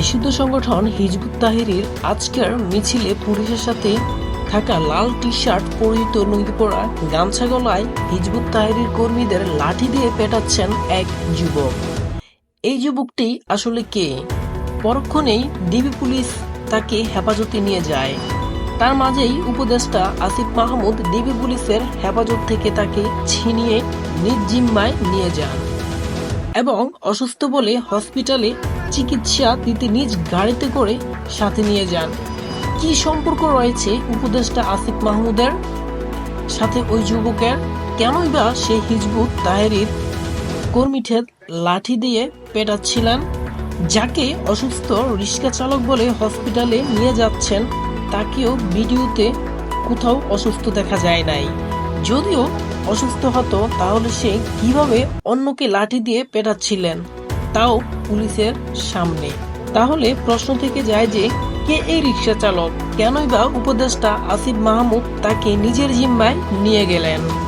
নিষিদ্ধ সংগঠন হিজবুত তাহিরির আজকের মিছিলে পুলিশের সাথে থাকা লাল টি শার্ট পরিহিত লুঙ্গি পরা গামছা গলায় হিজবুত তাহিরির কর্মীদের লাঠি দিয়ে পেটাচ্ছেন এক যুবক। এই যুবকটি আসলে কে? পরক্ষণেই ডিবি পুলিশ তাকে হেফাজতে নিয়ে যায়। তার মাঝেই উপদেষ্টা আসিফ মাহমুদ ডিবি পুলিশের হেফাজত থেকে তাকে ছিনিয়ে নিজ জিম্মায় নিয়ে যান এবং অসুস্থ বলে হসপিটালে চিকিৎসা দিতে নিজ গাড়িতে করে সাথে নিয়ে যান। কি সম্পর্ক রয়েছে উপদেষ্টা আসিফ মাহমুদের? সাথে ওই যুবকের? কেনই বা সে হিজবুত তাহেরির কর্মীঠেদ লাঠি দিয়ে পেটাচ্ছিলেন? যাকে অসুস্থ রিক্সা চালক বলে হসপিটালে নিয়ে যাচ্ছেন, তাকেও ভিডিওতে কোথাও অসুস্থ দেখা যায় নাই। যদিও অসুস্থ হতো, তাহলে সে কীভাবে অন্যকে লাঠি দিয়ে পেটাচ্ছিলেন? তাও পুলিশের সামনে। তাহলে প্রশ্ন থেকে যায় যে, কে এই রিক্সা চালক কেনই বা উপদেষ্টা আসিফ মাহমুদ তাকে নিজের জিম্মায় নিয়ে গেলেন?